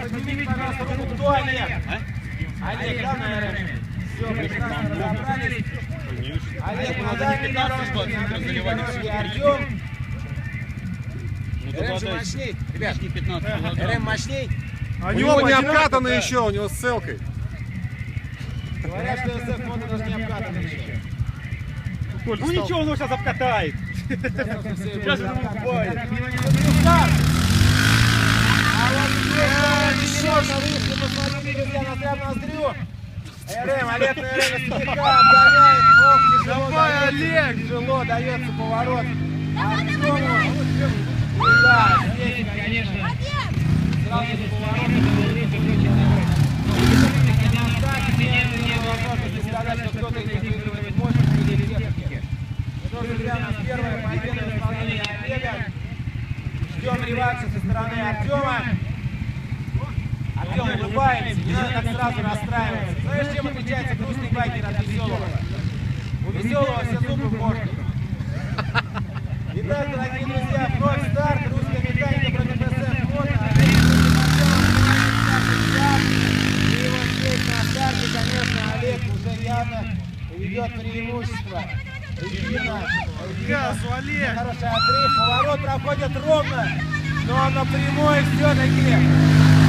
Поднимите, пожалуйста, руку. Кто Олег? Олег, да, наверное? Все, прекрасно разобрались. Олег, Надо не меня 15 рожки, литров Артем, заливать, всего. Ну, РМ же мощней. Ребят, лишние 15 РМ мощней. У Они него не да. еще, у него с селкой. Говорят, что СФ мода даже не обкатана еще. Ну ничего, он его сейчас обкатает. Сейчас ему бывает. А вот еще на вышке, посмотрите, друзья, ноздря в ноздрю. РМ, Олег на РМ слегка обгоняет. Ох, тяжело Давай, дается, Олег! Тяжело дается поворот. Артему. Да, здесь, конечно, сразу же поворот. На кто-то из них выигрывает мощности или техники. Но, друзья, у нас первая победа в исполнении Олега. Ждем реванша со стороны Артема. Артем улыбается, не надо так сразу расстраиваться. Знаешь, чем отличается грустный байкер от веселого? У веселого все зубы морде. Итак, дорогие друзья, вновь старт. Русская механика против СФ. Олег И вот здесь на старте, конечно, Олег уже явно ведет преимущество. Регина, Газ, Регина, Олег! хороший отрыв, поворот проходит ровно, но на прямой все-таки